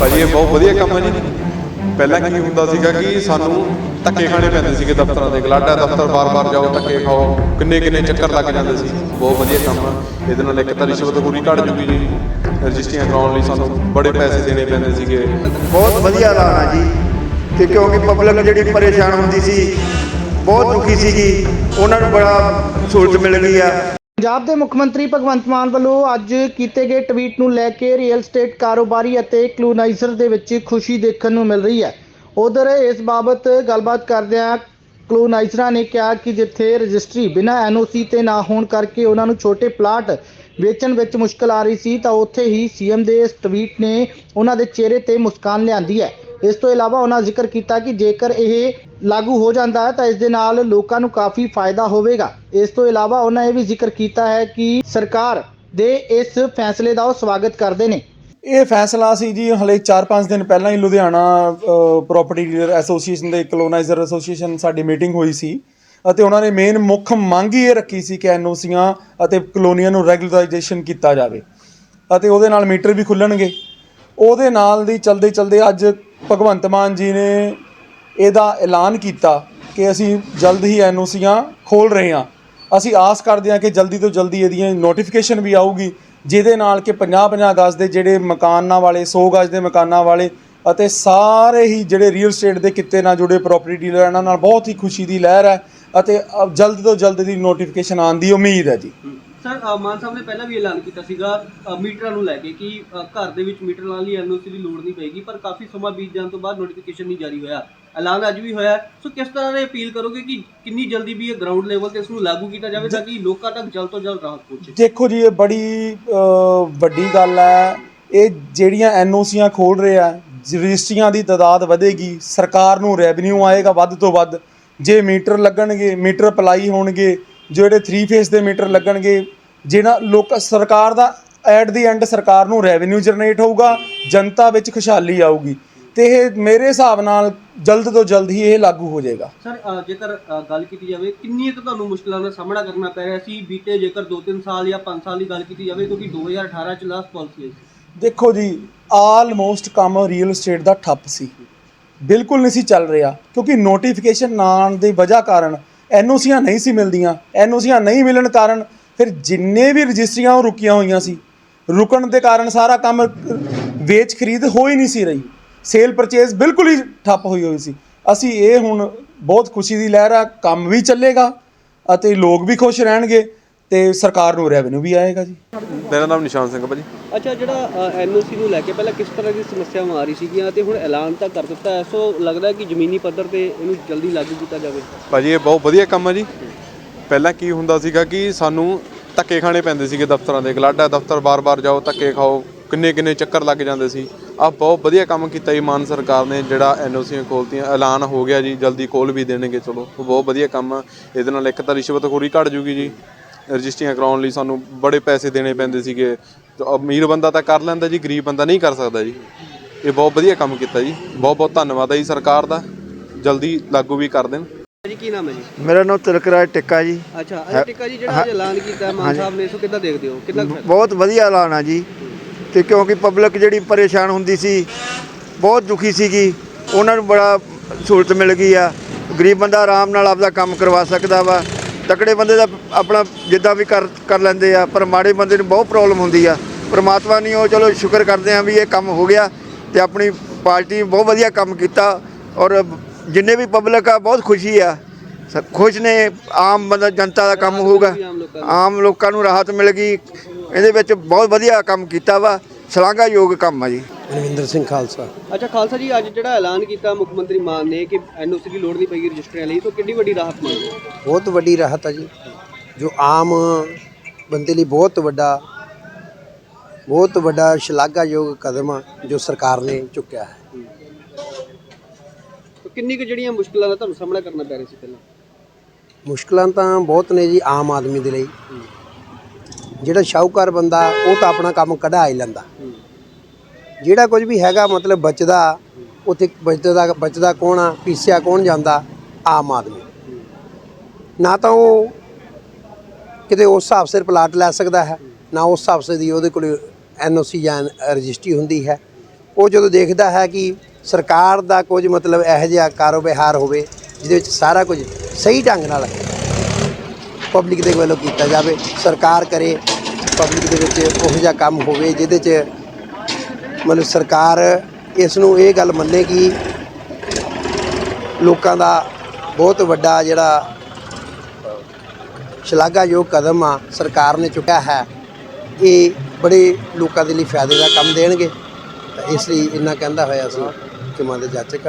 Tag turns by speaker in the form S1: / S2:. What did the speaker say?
S1: ਭਾਜੀ, ਇਹ ਬਹੁਤ ਵਧੀਆ ਕੰਮ ਹੈ ਜੀ। ਪਹਿਲਾਂ ਕੀ ਹੁੰਦਾ ਸੀਗਾ ਕਿ ਸਾਨੂੰ ਧੱਕੇ ਖਾਣੇ ਪੈਂਦੇ ਸੀਗੇ ਦਫ਼ਤਰਾਂ ਦੇ, ਗਲਾਡਾ ਦਫ਼ਤਰ ਬਾਰ-ਬਾਰ ਜਾਓ, ਧੱਕੇ ਖਾਓ ਕਿੰਨੇ ਕਿੰਨੇ ਚੱਕਰ ਲੱਗ ਜਾਂਦੇ ਸੀ। ਬਹੁਤ ਵਧੀਆ ਕੰਮ ਆ। ਇਹਦੇ ਨਾਲ ਇੱਕ ਤਾਂ ਰਿਸ਼ਵਤ ਪੂਰੀ ਘਟ ਜੂਗੀ ਜੀ। ਰਜਿਸਟਰੀਆਂ ਕਰਾਉਣ ਲਈ ਸਾਨੂੰ ਬੜੇ ਪੈਸੇ ਦੇਣੇ ਪੈਂਦੇ ਸੀਗੇ।
S2: ਬਹੁਤ ਵਧੀਆ ਲਾਣਾ ਜੀ। ਕਿ ਕਿਉਂਕਿ ਪਬਲਿਕ ਜਿਹੜੀ ਪਰੇਸ਼ਾਨ ਹੁੰਦੀ ਸੀ, ਬਹੁਤ ਦੁਖੀ ਸੀਗੀ। ਉਹਨਾਂ ਨੂੰ ਬੜਾ ਸਹੂਲਤ ਮਿਲ ਗਈ ਆ।
S3: ਪੰਜਾਬ ਦੇ ਮੁੱਖ ਮੰਤਰੀ ਭਗਵੰਤ ਮਾਨ ਵੱਲੋਂ ਅੱਜ ਕੀਤੇ ਗਏ ਟਵੀਟ ਨੂੰ ਲੈ ਕੇ ਰੀਅਲ ਸਟੇਟ ਕਾਰੋਬਾਰੀ ਅਤੇ ਕਲੋਨਾਈਜ਼ਰ ਦੇ ਵਿੱਚ ਖੁਸ਼ੀ ਦੇਖਣ ਨੂੰ ਮਿਲ ਰਹੀ ਹੈ। ਉਧਰ ਇਸ ਬਾਬਤ ਗੱਲਬਾਤ ਕਰਦਿਆਂ ਕਲੋਨਾਈਜ਼ਰਾਂ ਨੇ ਕਿਹਾ ਕਿ ਜਿੱਥੇ ਰਜਿਸਟਰੀ ਬਿਨਾਂ ਐਨਓਸੀ ਤੇ ਨਾ ਹੋਣ ਕਰਕੇ ਉਹਨਾਂ ਨੂੰ ਛੋਟੇ ਪਲਾਟ ਵੇਚਣ ਵਿੱਚ ਮੁਸ਼ਕਲ ਆ ਰਹੀ ਸੀ, ਤਾਂ ਉੱਥੇ ਹੀ ਸੀਐਮ ਦੇ ਇਸ ਟਵੀਟ ਨੇ ਉਹਨਾਂ ਦੇ ਚਿਹਰੇ ਤੇ ਮੁਸਕਾਨ ਲਿਆਂਦੀ ਹੈ। ਇਸ ਤੋਂ ਇਲਾਵਾ ਉਹਨਾਂ ਜ਼ਿਕਰ ਕੀਤਾ ਕਿ ਜੇਕਰ ਇਹ ਲਾਗੂ ਹੋ ਜਾਂਦਾ ਹੈ ਤਾਂ ਇਸ ਦੇ ਨਾਲ ਲੋਕਾਂ ਨੂੰ ਕਾਫੀ ਫਾਇਦਾ ਹੋਵੇਗਾ। ਇਸ ਤੋਂ ਇਲਾਵਾ ਉਹਨਾਂ ਇਹ ਵੀ ਜ਼ਿਕਰ ਕੀਤਾ ਹੈ ਕਿ ਸਰਕਾਰ ਦੇ ਇਸ ਫੈਸਲੇ ਦਾ ਉਹ ਸਵਾਗਤ ਕਰਦੇ ਨੇ।
S4: ਇਹ ਫੈਸਲਾ ਸੀ ਜੀ ਹਲੇ 4-5 ਦਿਨ ਪਹਿਲਾਂ ਹੀ ਲੁਧਿਆਣਾ ਪ੍ਰਾਪਰਟੀ ਡੀਲਰ ਐਸੋਸੀਏਸ਼ਨ ਦੇ ਕਲੋਨਾਈਜ਼ਰ ਐਸੋਸੀਏਸ਼ਨ ਸਾਡੀ ਮੀਟਿੰਗ ਹੋਈ ਸੀ ਅਤੇ ਉਹਨਾਂ ਨੇ ਮੇਨ ਮੁੱਖ ਮੰਗ ਹੀ ਇਹ ਰੱਖੀ ਸੀ ਕਿ ਐਨਓਸੀਆਂ ਅਤੇ ਕਲੋਨੀਆਂ ਨੂੰ ਰੈਗੂਲਰਾਈਜੇਸ਼ਨ ਕੀਤਾ ਜਾਵੇ ਅਤੇ ਉਹਦੇ ਨਾਲ ਮੀਟਰ ਵੀ ਖੁੱਲਣਗੇ। ਉਹਦੇ ਨਾਲ ਦੀ ਚਲਦੇ ਚਲਦੇ ਅੱਜ ਭਗਵੰਤ ਮਾਨ ਜੀ ਨੇ ਇਹਦਾ ਐਲਾਨ ਕੀਤਾ ਕਿ ਅਸੀਂ ਜਲਦ ਹੀ ਐਨਓਸੀਆਂ ਖੋਲ ਰਹੇ ਹਾਂ। ਅਸੀਂ ਆਸ ਕਰਦੇ ਹਾਂ ਕਿ ਜਲਦੀ ਤੋਂ ਜਲਦੀ ਇਹਦੀਆਂ ਨੋਟੀਫਿਕੇਸ਼ਨ ਵੀ ਆਊਗੀ, ਜਿਹਦੇ ਨਾਲ ਕਿ 50-50 ਗਜ਼ ਦੇ ਜਿਹੜੇ ਮਕਾਨਾਂ ਵਾਲੇ 100 ਗਜ਼ ਦੇ ਮਕਾਨਾਂ ਵਾਲੇ ਅਤੇ ਸਾਰੇ ਹੀ ਜਿਹੜੇ ਰੀਅਲ ਸਟੇਟ ਦੇ ਕਿੱਤੇ ਨਾਲ ਜੁੜੇ ਪ੍ਰਾਪਰਟੀ ਡੀਲਰ ਇਹਨਾਂ ਨਾਲ ਬਹੁਤ ਹੀ ਖੁਸ਼ੀ ਦੀ ਲਹਿਰ ਹੈ ਅਤੇ ਜਲਦ ਤੋਂ ਜਲਦ ਦੀ ਨੋਟੀਫਿਕੇਸ਼ਨ ਆਉਣ ਦੀ ਉਮੀਦ ਹੈ ਜੀ।
S5: ਸਰ ਅ, ਮਾਨ ਸਾਹਿਬ ਨੇ ਪਹਿਲਾਂ ਵੀ ਐਲਾਨ ਕੀਤਾ ਸੀਗਾ ਅ, ਮੀਟਰਾਂ ਨੂੰ ਲੈ ਕੇ ਕਿ ਅ, ਘਰ ਦੇ ਵਿੱਚ ਮੀਟਰ ਲਾਉਣ ਲਈ ਐਨਓਸੀ ਦੀ ਲੋੜ ਨਹੀਂ ਪਏਗੀ ਪਰ ਕਾਫੀ ਸਮਾਂ ਬੀਤ ਜਾਣ ਤੋਂ ਬਾਅਦ ਨੋਟੀਫਿਕੇਸ਼ਨ ਨਹੀਂ ਜਾਰੀ ਹੋਇਆ। ਐਲਾਨ ਅੱਜ ਵੀ ਹੋਇਆ। ਹੈ। ਸੋ ਕਿਸ ਤਰ੍ਹਾਂ ਦੇ ਅਪੀਲ ਕਰੋਗੇ ਕਿ ਕਿੰਨੀ ਜਲਦੀ ਵੀ ਇਹ ਗਰਾਊਂਡ ਲੈਵਲ ਤੇ ਇਸ ਨੂੰ ਲਾਗੂ ਕੀਤਾ ਜਾਵੇ ਤਾਂ ਕਿ ਲੋਕਾਂ ਤੱਕ ਜਲਦ ਤੋਂ ਜਲਦ ਰਾਹਤ ਪਹੁੰਚੇ?
S4: ਦੇਖੋ ਜੀ ਇਹ ਬੜੀ ਅ, ਵੱਡੀ ਗੱਲ ਹੈ। ਇਹ ਜਿਹੜੀਆਂ ਐਨਓਸੀਆਂ ਖੋਲ ਰਹੇ ਆ ਰਜਿਸਟਰੀਆਂ ਦੀ ਤਾਦਾਦ ਵਧੇਗੀ ਸਰਕਾਰ ਨੂੰ ਰੈਵਨਿਊ ਆਏਗਾ ਵੱਧ ਤੋਂ ਵੱਧ। ਜੇ ਮੀਟਰ ਲੱਗਣਗੇ ਮੀਟਰ ਅਪਲਾਈ ਹੋਣਗੇ ਜਿਹੜੇ 3 ਫੇਸ ਦੇ ਮੀਟਰ ਲੱਗਣਗੇ ਜਿਹੜਾ ਲੋਕ ਸਰਕਾਰ ਦਾ ਐਟ ਦੀ ਐਂਡ ਸਰਕਾਰ ਨੂੰ ਰੈਵਨਿਊ ਜਨਰੇਟ ਹੋਊਗਾ ਜਨਤਾ ਵਿੱਚ ਖੁਸ਼ਹਾਲੀ ਆਊਗੀ। ਤੇ ਇਹ ਮੇਰੇ ਹਿਸਾਬ ਨਾਲ ਜਲਦ ਤੋਂ ਜਲਦ ਹੀ ਇਹ ਲਾਗੂ ਹੋ ਜਾਏਗਾ।
S5: ਸਰ ਅ, ਜੇਕਰ ਅ, ਗੱਲ ਕੀਤੀ ਜਾਵੇ ਕਿੰਨੀਆਂ ਕੁ ਤੁਹਾਨੂੰ ਮੁਸ਼ਕਲਾਂ ਦਾ ਸਾਹਮਣਾ ਕਰਨਾ ਪੈ ਰਿਹਾ ਸੀ? ਬੀਤੇ ਜੇਕਰ 2-3 ਸਾਲ ਜਾਂ 5 ਸਾਲ ਦੀ ਗੱਲ ਕੀਤੀ ਜਾਵੇ ਕਿਉਂਕਿ 2018 ਚ ਲਾਸਟ ਪਾਲਿਸੀ ਆਈ ਸੀ।
S4: ਦੇਖੋ ਜੀ ਆਲਮੋਸਟ ਕੰਮ ਰੀਅਲ ਏਸਟੇਟ ਦਾ ਠੱਪ ਸੀ। ਬਿਲਕੁਲ ਨਹੀਂ ਸੀ ਚੱਲ ਰਿਹਾ ਕਿਉਂਕਿ ਨੋਟੀਫਿਕੇਸ਼ਨ ਨਾ ਆਉਣ ਦੀ ਵਜ੍ਹਾ ਕਾਰਨ ਐਨਓਸੀਆਂ ਨਹੀਂ ਸੀ ਮਿਲਦੀਆਂ। ਐਨਓਸੀਆਂ ਨਹੀਂ ਮਿਲਣ ਕਾਰਨ ਫਿਰ ਜਿੰਨੇ ਵੀ ਰਜਿਸਟਰੀਆਂ ਉਹ ਰੁਕੀਆਂ ਹੋਈਆਂ ਸੀ ਰੁਕਣ ਦੇ ਕਾਰਨ ਸਾਰਾ ਕੰਮ ਵੇਚ ਖਰੀਦ ਹੋ ਹੀ ਨਹੀਂ ਸੀ ਰਹੀ। ਸੇਲ ਪਰਚੇਜ਼ ਬਿਲਕੁਲ ਹੀ ਠੱਪ ਹੋਈ ਹੋਈ ਸੀ। ਅਸੀਂ ਇਹ ਹੁਣ ਬਹੁਤ ਖੁਸ਼ੀ ਦੀ ਲਹਿਰ ਆ ਕੰਮ ਵੀ ਚੱਲੇਗਾ ਅਤੇ ਲੋਕ ਵੀ ਖੁਸ਼ ਰਹਿਣਗੇ ਤੇ ਸਰਕਾਰ ਨੂੰ ਰੈਵਨਿਊ ਵੀ ਆਏਗਾ ਜੀ।
S1: ਮੇਰਾ ਨਾਮ ਨਿਸ਼ਾਨ ਸਿੰਘ ਭਾਜੀ।
S5: ਅੱਛਾ ਜਿਹੜਾ ਐਨਓਸੀ ਨੂੰ ਲੈ ਕੇ ਪਹਿਲਾਂ ਕਿਸ ਤਰ੍ਹਾਂ ਦੀ ਸਮੱਸਿਆਵਾਂ ਆ ਰਹੀ ਸੀਗੀਆਂ ਤੇ ਹੁਣ ਐਲਾਨ ਤਾਂ ਕਰ ਦਿੱਤਾ ਹੈ ਸੋ ਲੱਗਦਾ ਹੈ ਕਿ ਜ਼ਮੀਨੀ ਪੱਧਰ ਤੇ ਇਹਨੂੰ ਜਲਦੀ ਲਾਗੂ ਕੀਤਾ ਜਾਵੇ।
S1: ਭਾਜੀ ਇਹ ਬਹੁਤ ਵਧੀਆ ਕੰਮ ਹੈ ਜੀ। ਪਹਿਲਾਂ ਕੀ ਹੁੰਦਾ ਸੀਗਾ ਕਿ ਸਾਨੂੰ ਧੱਕੇ ਖਾਣੇ ਪੈਂਦੇ ਸੀਗੇ ਦਫ਼ਤਰਾਂ ਦੇ, ਗਲਾਡਾ ਦਫ਼ਤਰ ਬਾਰ-ਬਾਰ ਜਾਓ, ਧੱਕੇ ਖਾਓ ਕਿੰਨੇ ਕਿੰਨੇ ਚੱਕਰ ਲੱਗ ਜਾਂਦੇ ਸੀ। ਆ ਬਹੁਤ ਵਧੀਆ ਕੰਮ ਕੀਤਾ ਜੀ ਮਾਨ ਸਰਕਾਰ ਨੇ, ਜਿਹੜਾ ਐਨਓਸੀਆਂ ਖੋਲਤੀਆਂ ਐਲਾਨ ਹੋ ਗਿਆ ਜੀ, ਜਲਦੀ ਖੋਲ ਵੀ ਦੇਣਗੇ, ਚਲੋ ਬਹੁਤ ਵਧੀਆ ਕੰਮ ਆ। ਇਹਦੇ ਨਾਲ ਇੱਕ ਤਾਂ ਰਿਸ਼ਵਤਖੋਰੀ ਘਟ ਜੂਗੀ ਜੀ, ਰਜਿਸਟਰੀਆਂ ਕਰਾਉਣ ਲਈ ਸਾਨੂੰ ਬੜੇ ਪੈਸੇ ਦੇਣੇ ਪੈਂਦੇ ਸੀਗੇ। ਅਮੀਰ ਬੰਦਾ ਤਾਂ ਕਰ ਲੈਂਦਾ ਜੀ, ਗਰੀਬ ਬੰਦਾ ਨਹੀਂ ਕਰ ਸਕਦਾ ਜੀ। ਇਹ ਬਹੁਤ ਵਧੀਆ ਕੰਮ ਕੀਤਾ ਜੀ ਬਹੁਤ ਬਹੁਤ ਧੰਨਵਾਦ ਹੈ ਜੀ ਸਰਕਾਰ ਦਾ, ਜਲਦੀ ਲਾਗੂ ਵੀ ਕਰ ਦੇਣ।
S5: ਕੀ ਨਾਮ ਹੈ ਜੀ?
S2: ਮੇਰਾ ਨਾਮ ਤਿਲਕਰਾਜ ਟਿੱਕਾ ਜੀ।
S5: ਅੱਛਾ ਟਿੱਕਾ ਜੀ ਜਿਹੜਾ ਅੱਜ ਐਲਾਨ ਕੀਤਾ ਮਾਨ ਸਾਹਿਬ ਨੇ ਇਸ ਨੂੰ ਕਿੱਦਾਂ ਦੇਖਦੇ ਹੋ? ਕਿੰਨਾ ਕੁ ਫਾਇਦਾ?
S2: ਬਹੁਤ ਵਧੀਆ ਲਾਣਾ ਜੀ। ਤੇ ਕਿਉਂਕਿ ਪਬਲਿਕ ਜਿਹੜੀ ਪਰੇਸ਼ਾਨ ਹੁੰਦੀ ਸੀ ਬਹੁਤ ਦੁਖੀ ਸੀਗੀ। ਉਹਨਾਂ ਨੂੰ ਬੜਾ ਸਹੂਲਤ ਮਿਲ ਗਈ ਆ। ਗਰੀਬ ਬੰਦਾ ਆਰਾਮ ਨਾਲ ਆਪਦਾ ਕੰਮ ਕਰਵਾ ਸਕਦਾ ਵਾ। ਤਕੜੇ ਬੰਦੇ ਦਾ ਆਪਣਾ ਜਿੱਦਾਂ ਵੀ ਕਰ ਕਰ ਲੈਂਦੇ ਆ ਪਰ ਮਾੜੇ ਬੰਦੇ ਨੂੰ ਬਹੁਤ ਪ੍ਰੋਬਲਮ ਹੁੰਦੀ ਆ। ਪ੍ਰਮਾਤਮਾ ਨੇ ਉਹ ਚਲੋ ਸ਼ੁਕਰ ਕਰਦੇ ਆ ਵੀ ਇਹ ਕੰਮ ਹੋ ਗਿਆ ਤੇ ਆਪਣੀ ਪਾਰਟੀ ਬਹੁਤ ਵਧੀਆ ਕੰਮ ਕੀਤਾ। ਔਰ ਜਿੰਨੇ ਵੀ ਪਬਲਿਕ ਆ ਬਹੁਤ ਖੁਸ਼ੀ ਆ। ਖੁਸ਼ ਨੇ ਆਮ ਬੰਦਾ ਜਨਤਾ ਦਾ ਕੰਮ ਹੋਊਗਾ।
S5: ਆਮ ਲੋਕਾਂ
S2: ਨੂੰ ਰਾਹਤ ਮਿਲ ਗਈ। ਇਹਦੇ ਵਿੱਚ ਬਹੁਤ ਵਧੀਆ ਕੰਮ ਕੀਤਾ ਵਾ। ਸ਼ਲਾਘਾਯੋਗ ਕੰਮ ਆ ਜੀ।
S6: ਰਵਿੰਦਰ ਸਿੰਘ ਖਾਲਸਾ।
S5: ਅੱਛਾ ਖਾਲਸਾ ਜੀ ਅੱਜ ਜਿਹੜਾ ਐਲਾਨ ਕੀਤਾ ਮੁੱਖ ਮੰਤਰੀ ਮਾਨ ਨੇ ਕਿ ਐਨਓਸੀ ਦੀ ਲੋੜ ਨਹੀਂ ਪਏਗੀ ਰਜਿਸਟਰੀਆਂ ਲਈ ਤਾਂ ਕਿੰਨੀ ਵੱਡੀ ਰਾਹਤ ਮਿਲੇਗੀ
S6: ਬਹੁਤ ਵੱਡੀ ਰਾਹਤ ਹੈ ਜੀ। ਜੋ ਆਮ ਬੰਦੇ ਲਈ ਬਹੁਤ ਵੱਡਾ ਬਹੁਤ ਵੱਡਾ ਸ਼ਲਾਘਾਯੋਗ ਕਦਮ ਆ ਜੋ ਸਰਕਾਰ ਨੇ ਚੁੱਕਿਆ ਹੈ।
S5: ਤਾਂ ਕਿੰਨੀ ਕੁ ਜਿਹੜੀਆਂ ਮੁਸ਼ਕਲਾਂ ਦਾ ਤੁਹਾਨੂੰ ਸਾਹਮਣਾ ਕਰਨਾ ਪੈ ਰਿਹਾ ਸੀ ਪਹਿਲਾਂ?
S6: ਮੁਸ਼ਕਲਾਂ ਤਾਂ ਬਹੁਤ ਨੇ ਜੀ ਆਮ ਆਦਮੀ ਦੇ ਲਈ। ਜਿਹੜਾ ਸ਼ਾਹੂਕਾਰ ਬੰਦਾ, ਉਹ ਤਾਂ ਆਪਣਾ ਕੰਮ ਕਢਾ ਹੀ ਲੈਂਦਾ। ਜਿਹੜਾ ਕੁਝ ਵੀ ਹੈਗਾ, ਮਤਲਬ ਬਚਦਾ, ਉੱਥੇ ਬਚਦਾ ਬਚਦਾ ਕੌਣ ਆ, ਪੀਸਿਆ ਕੌਣ ਜਾਂਦਾ? ਆਮ ਆਦਮੀ। ਨਾ ਤਾਂ ਉਹ ਕਿਤੇ ਉਸ ਹਿਸਾਬ ਸਿਰ ਪਲਾਟ ਲੈ ਸਕਦਾ ਹੈ, ਨਾ ਉਸ ਹਿਸਾਬ ਸਿਰ ਦੀ ਉਹਦੇ ਕੋਲ ਐਨਓਸੀ ਜਾਂ ਰਜਿਸਟਰੀ ਹੁੰਦੀ ਹੈ। ਉਹ ਜਦੋਂ ਦੇਖਦਾ ਹੈ ਕਿ ਸਰਕਾਰ ਦਾ ਕੁਝ ਮਤਲਬ ਇਹੋ ਜਿਹਾ ਕਾਰੋਬਾਰ ਹੋਵੇ ਜਿਹਦੇ ਵਿੱਚ ਸਾਰਾ ਕੁਝ ਸਹੀ ਢੰਗ ਨਾਲ ਪਬਲਿਕ ਦੇ ਵੱਲੋਂ ਕੀਤਾ ਜਾਵੇ, ਸਰਕਾਰ ਕਰੇ ਪਬਲਿਕ ਦੇ ਵਿੱਚ ਉਹ ਜਿਹਾ ਕੰਮ ਹੋਵੇ, ਜਿਹਦੇ 'ਚ ਮਤਲਬ ਸਰਕਾਰ ਇਸ ਨੂੰ ਇਹ ਗੱਲ ਮੰਨੇ ਕਿ ਲੋਕਾਂ ਦਾ ਬਹੁਤ ਵੱਡਾ ਜਿਹੜਾ ਸ਼ਲਾਘਾਯੋਗ ਕਦਮ ਆ ਸਰਕਾਰ ਨੇ ਚੁੱਕਿਆ ਹੈ, ਇਹ ਬੜੇ ਲੋਕਾਂ ਦੇ ਲਈ ਫਾਇਦੇ ਦਾ ਕੰਮ ਦੇਣਗੇ। ਇਸ ਲਈ ਇੰਨਾ ਕਹਿੰਦਾ ਹੋਇਆ ਸੀ ਕਿ ਮਾਂ ਦੇ ਜਾਚਕ